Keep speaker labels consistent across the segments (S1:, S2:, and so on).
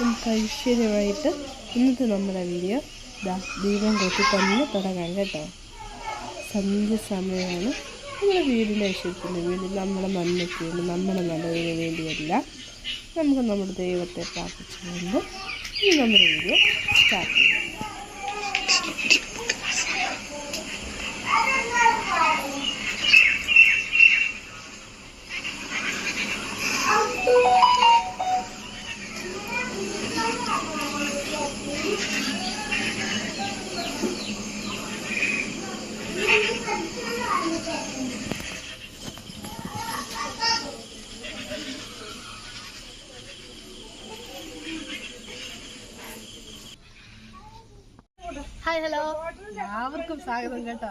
S1: നമുക്ക് ഐശ്വര്യമായിട്ട് ഇന്നത്തെ നമ്മുടെ വീഡിയോ ദാ ദീപം കൊത്തി തന്നെ തുടങ്ങാം കേട്ടോ. സന്ധ്യ സമയമാണ്. നമ്മുടെ വീടിന്റെ ഐശ്വര്യത്തിന് വേണ്ടി നമ്മുടെ മണ്ണയ്ക്ക് വേണ്ടി നമ്മുടെ നല്ലതിന് വേണ്ടിയല്ല നമുക്ക് നമ്മുടെ ദൈവത്തെ പ്രാർത്ഥിച്ചുകൊണ്ട് ഇനി നമ്മുടെ വീഡിയോ സ്റ്റാർട്ട് ചെയ്യാം. ഹായ് ഹലോ എല്ലാവർക്കും സ്വാഗതം കേട്ടോ.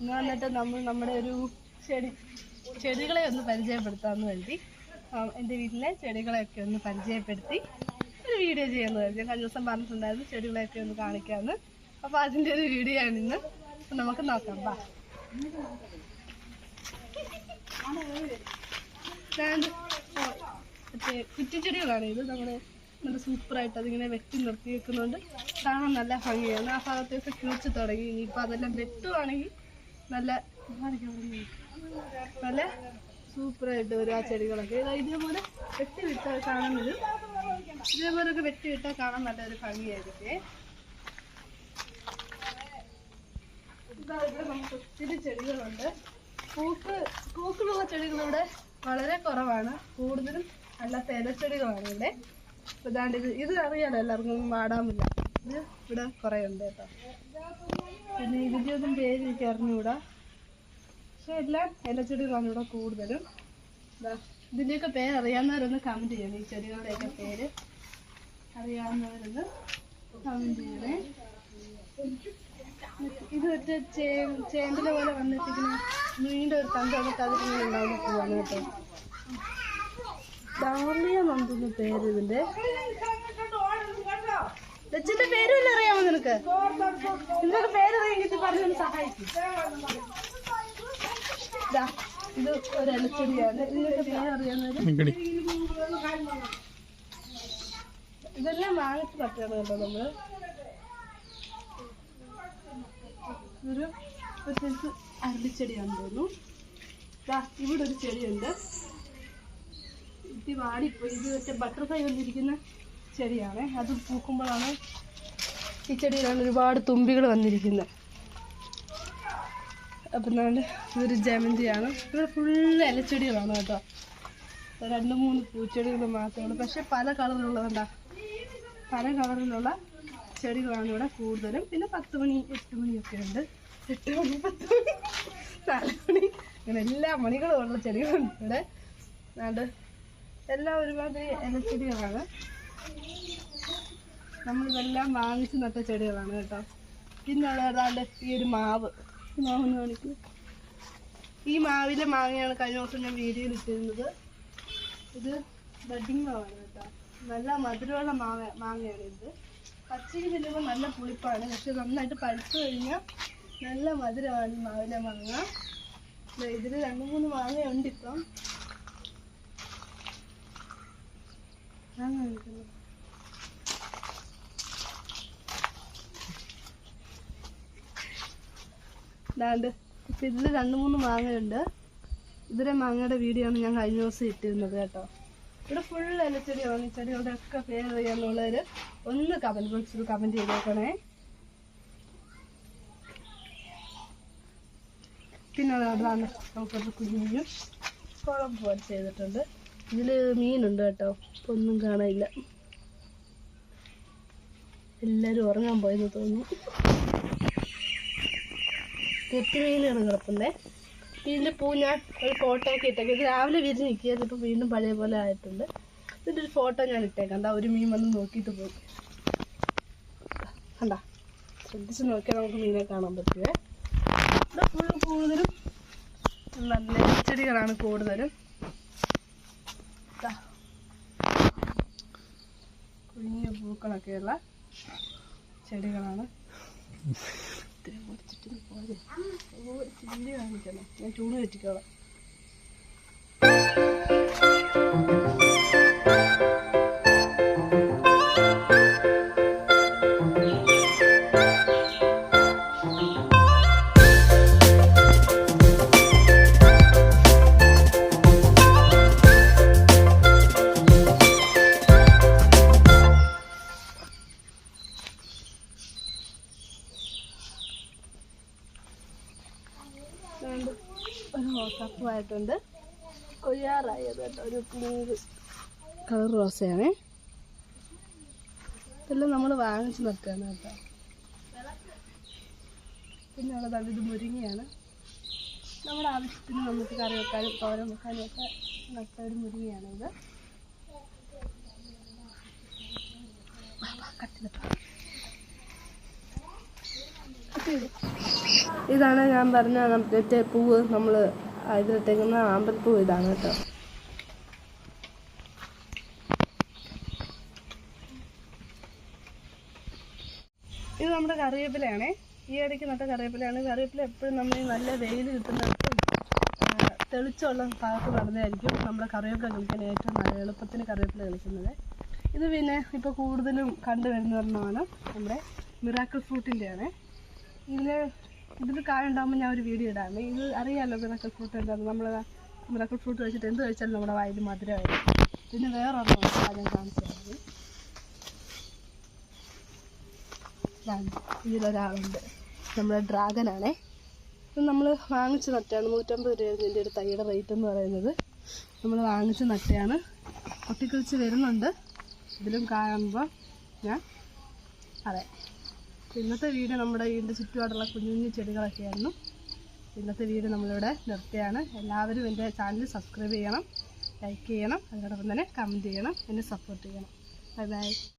S1: ഇന്ന് വന്നിട്ട് നമ്മൾ നമ്മുടെ ഒരു ചെടി ചെടികളെ ഒന്ന് പരിചയപ്പെടുത്താമെന്ന് കരുതി. എന്റെ വീട്ടിലെ ചെടികളെയൊക്കെ ഒന്ന് പരിചയപ്പെടുത്തി ഒരു വീഡിയോ ചെയ്യാമെന്ന് കരുതി. കഴിഞ്ഞ ദിവസം പറഞ്ഞിട്ടുണ്ടായിരുന്നു ചെടികളെയൊക്കെ ഒന്ന് കാണിക്കാമെന്ന് അപ്പോൾ അതിന്റെ ഒരു വീഡിയോ ആണ് ഇന്ന്. നമുക്ക് നോക്കാം മറ്റേ കുറ്റിച്ചെടികളാണ് ഇത് നമ്മുടെ നല്ല സൂപ്പറായിട്ട് അതിങ്ങനെ വെട്ടി നിർത്തി വെക്കുന്നുണ്ട് കാണാൻ നല്ല ഭംഗിയാണ്. ആ ഭാഗത്തേക്ക് കിളിച്ച് തുടങ്ങി. ഇനിയിപ്പോൾ അതെല്ലാം വെട്ടുവാണെങ്കിൽ നല്ല. നല്ല സൂപ്പറായിട്ട് വരും ആ ചെടികളൊക്കെ. ഇതാ ഇതേപോലെ വെട്ടി വിട്ടാൽ കാണാൻ വരും. ഇതേപോലെയൊക്കെ വെട്ടി വിട്ടാൽ കാണാൻ നല്ലൊരു ഭംഗിയായിരിക്കും. ഒത്തിരി ചെടികളുണ്ട്. പൂക്ക് പൂക്കളുള്ള ചെടികളിവിടെ വളരെ കുറവാണ്. കൂടുതലും അല്ലാത്ത ഇലച്ചെടികളാണ് ഇവിടെ. ഇതാണ്ട് ഇത് ഇത് അറിയാലോ എല്ലാവർക്കും വാടാമില്ല. ഇത് ഇവിടെ കുറേ ഉണ്ട് കേട്ടോ. പിന്നെ ഇതിന്റെ ഒന്നും പേര് എനിക്ക് അറിഞ്ഞുകൂടാ. പക്ഷെ എല്ലാം ഇലച്ചെടികളാണ് ഇവിടെ കൂടുതലും. ഇതിന്റെയൊക്കെ പേര് അറിയാവുന്നവരൊന്ന് കമന്റ് ചെയ്യണം. ഈ ചെടികളുടെയൊക്കെ പേര് അറിയാവുന്നവരൊന്ന് കമന്റ് ചെയ്യണേ. ഇത് മറ്റേ ചേ ചേമ്പിനെ പോലെ വന്നിട്ടിങ്ങനെ നീണ്ട ഒരു തണ്ട് വന്നിട്ട് അതിങ്ങനെ ഉണ്ടാവുന്ന പൂവാണ് കേട്ടോ. നന്ദുന്ന പേര് ഇതിന്റെ. ലച്ചിന്റെ പേര് അറിയാമോ നിനക്ക്? നിനക്ക് പേര് അറിയെങ്കിൽ പറഞ്ഞു സഹായിക്കും. ദാ, ഇത് ഒരു ഇലച്ചെടിയാണ്. ഇതിന്റെ ഇതെല്ലാം വാങ്ങിച്ച് പറ്റാണ് കേട്ടോ നമ്മൾ? ഒരു അരളിച്ചെടിയാണെന്ന് തോന്നുന്നു. ദാ ഇവിടെ ഒരു ചെടിയുണ്ട്. ഇത് വാടിപ്പോയി ഇത് മറ്റേ ബട്ടർഫ്ലൈ വന്നിരിക്കുന്ന ചെടിയാണ്. അത് പൂക്കുമ്പോഴാണ് ഈ ചെടിയിലാണ് ഒരുപാട് തുമ്പികൾ വന്നിരിക്കുന്നത്. അപ്പം എന്നാണ്ട് ഇതൊരു ജമന്തിയാണ്. ഇവിടെ ഫുള്ള് ഇലച്ചെടികളാണ് കേട്ടോ. രണ്ട് മൂന്ന് പൂച്ചെടികൾ മാത്രമേ ഉള്ളൂ. പക്ഷെ പല കളറിലുള്ളതുണ്ടാ പല കളറിലുള്ള ചെടികളാണ് ഇവിടെ കൂടുതലും. പിന്നെ പത്ത് മണി എട്ട് മണിയൊക്കെ ഉണ്ട്. എട്ട് മണി പത്ത് മണി നാല് മണി അങ്ങനെ എല്ലാ മണികളും ഉള്ള ചെടികളുണ്ട് ഇവിടെ. അതുകൊണ്ട് എല്ലാം ഒരുമാതിരി ഇലച്ചെടികളാണ് നമ്മളിതെല്ലാം വാങ്ങിച്ച് നട്ട ചെടികളാണ് കേട്ടോ. പിന്നെ ഏതാണ്ട് ഈ ഒരു മാവ്. ഈ മാവ് ഒന്ന് ഈ മാവിലെ മാങ്ങയാണ് കഴിഞ്ഞ ദിവസം ഞാൻ വീഡിയോയിൽ ഇട്ടിരുന്നത് ഇത് ബഡിങ് മാവാണ് കേട്ടോ. നല്ല മധുരമുള്ള മാവ മാങ്ങയാണ് ഇത്. പച്ചയ്ക്ക് തിന്നുമ്പോൾ നല്ല പുളിപ്പാണ്. പക്ഷെ നന്നായിട്ട് പഴുത്ത് കഴിഞ്ഞാൽ നല്ല മധുരമാണ് മാവിലെ മാങ്ങ. ഇതിൽ രണ്ട് മൂന്ന് മാങ്ങയുണ്ട് ഇപ്പം ഞാൻ കാണിക്കുന്നു ദാണ്ട് ഇതിൽ രണ്ട് മൂന്ന് മാങ്ങയുണ്ട്. ഇതിലെ മാങ്ങയുടെ വീഡിയോ ആണ് ഞാൻ കഴിഞ്ഞ ദിവസം ഇട്ടിരുന്നത് കേട്ടോ. ഇവിടെ ഫുൾ ഇലച്ചെടിയാണ് ഈ ചെടികളുടെ ഒക്കെ പേര് അറിയാന്നുള്ളവർ ഒന്ന് കമന്റ് ബോക്സിൽ കമന്റ് ചെയ്തേക്കണേ. പിന്നെ അതാണ് നമുക്കൊരു കുഞ്ഞു കുളം പോലെ ചെയ്തിട്ടുണ്ട്. ഇതിൽ മീനുണ്ട് കേട്ടോ. ഇപ്പം ഒന്നും കാണാനില്ല. എല്ലാവരും ഉറങ്ങാൻ പോയെന്ന് തോന്നുന്നു. തെറ്റ് മീനാണ് കിടപ്പുണ്ടേ ഇതിന്റെ പൂ ഞാൻ ഒരു ഫോട്ടോ ഒക്കെ ഇട്ടേക്കാം. രാവിലെ വിരിഞ്ഞ് നിൽക്കുക ഇതിപ്പോൾ വീണ്ടും പഴയ പോലെ ആയിട്ടുണ്ട്. ഇതിന്റെ ഒരു ഫോട്ടോ ഞാൻ ഇട്ടേക്കാം. എന്താ ഒരു മീൻ വന്ന് നോക്കിയിട്ട് പോയി. കണ്ട? ശ്രദ്ധിച്ച് നോക്കിയാൽ നമുക്ക് മീനെ കാണാൻ പറ്റുമേ ഇവിടെ ഫുൾ കൂടുതലും നല്ല ചെടികളാണ് കൂടുതലും. കുഞ്ഞു പൂക്കളൊക്കെയുള്ള ചെടികളാണ്. ഇത്തിരി മുറിച്ചിട്ട് ഇത് പോരെ. ഓ, ഒരു ചില്ല് കാണിക്കണം ഞാൻ ചൂട് കെട്ടിക്കോളാം ആയിട്ടുണ്ട് കേട്ടോ ഒരു പിങ്ക് കളർ റോസയാണേ. ഇതെല്ലാം നമ്മൾ വാങ്ങിച്ച് നിർത്തുകയാണ് കേട്ടോ. പിന്നെ ഉള്ളത് ഇത് മുരിങ്ങയാണ്. നമ്മുടെ ആവശ്യത്തിന് നമുക്ക് കറി വെക്കാനും തോരൻ വെക്കാനും ഒക്കെ നട്ട ഒരു മുരിങ്ങയാണ് ഇത്. ഇതാണ് ഞാൻ പറഞ്ഞ മറ്റേ പൂവ് നമ്മൾ ഇതിലിട്ടേക്കുന്ന ആമ്പൽപ്പൂ ഇതാണ് കേട്ടോ. ഇത് നമ്മുടെ കറിവേപ്പിലയാണേ. ഈ ഇടയ്ക്ക് നട്ട കറിവേപ്പിലയാണ്. കറിവേപ്പില എപ്പോഴും നമ്മൾ നല്ല വെയിൽ കിട്ടുന്നിടത്തും തെളിച്ചുള്ള ഭാഗത്ത് നടന്നതായിരിക്കും നമ്മുടെ കറിവേപ്പില കളിക്കാൻ ഏറ്റവും നല്ല എളുപ്പത്തിന് കറിവേപ്പില കളിക്കുന്നത് ഇത് പിന്നെ ഇപ്പോൾ കൂടുതലും കണ്ടുവരുന്ന ഒരെണ്ണമാണ് നമ്മുടെ മിറാക്കിൾ ഫ്രൂട്ടിന്റെയാണ് ഇതിൽ ഇതിൽ കായ ഉണ്ടാകുമ്പോൾ ഞാൻ ഒരു വീഡിയോ ഇടാമേ ഇത് അറിയാമല്ലോ മിറാക്കിൾ ഫ്രൂട്ട് എന്താണെന്ന് നമ്മൾ മിറാക്കിൾ ഫ്രൂട്ട് കഴിച്ചിട്ട് എന്ത് കഴിച്ചാലും നമ്മുടെ വായിൽ മധുരമായിരിക്കും. പിന്നെ വേറെ ഒരെണ്ണമാണ് ഞാൻ കാണിച്ചു തരാം ഇതാണ്. ഇതിലൊരാളുണ്ട്. നമ്മുടെ ഡ്രാഗനാണേ. ഇത് നമ്മൾ വാങ്ങിച്ച് നട്ടയാണ്. നൂറ്റമ്പത് രൂപയായിരുന്നു ഇതിന്റെ ഒരു തൈയുടെ റേറ്റ് എന്ന് പറയുന്നത്. നമ്മൾ വാങ്ങിച്ച് നട്ടയാണ്. പൊട്ടിക്കിളിച്ച് വരുന്നുണ്ട്. ഇതിലും കാണുമ്പോൾ ഞാൻ അതെ ഇന്നത്തെ വീഡിയോ നമ്മുടെ വീടിന്റെ ചുറ്റുപാടുള്ള കുഞ്ഞു കുഞ്ഞു ചെടികളൊക്കെയായിരുന്നു. ഇന്നത്തെ വീഡിയോ നമ്മളിവിടെ നിർത്തിയാണ് എല്ലാവരും എന്റെ ചാനൽ സബ്സ്ക്രൈബ് ചെയ്യണം ലൈക്ക് ചെയ്യണം അതോടൊപ്പം തന്നെ കമന്റ് ചെയ്യണം എന്നെ സപ്പോർട്ട് ചെയ്യണം. Bye bye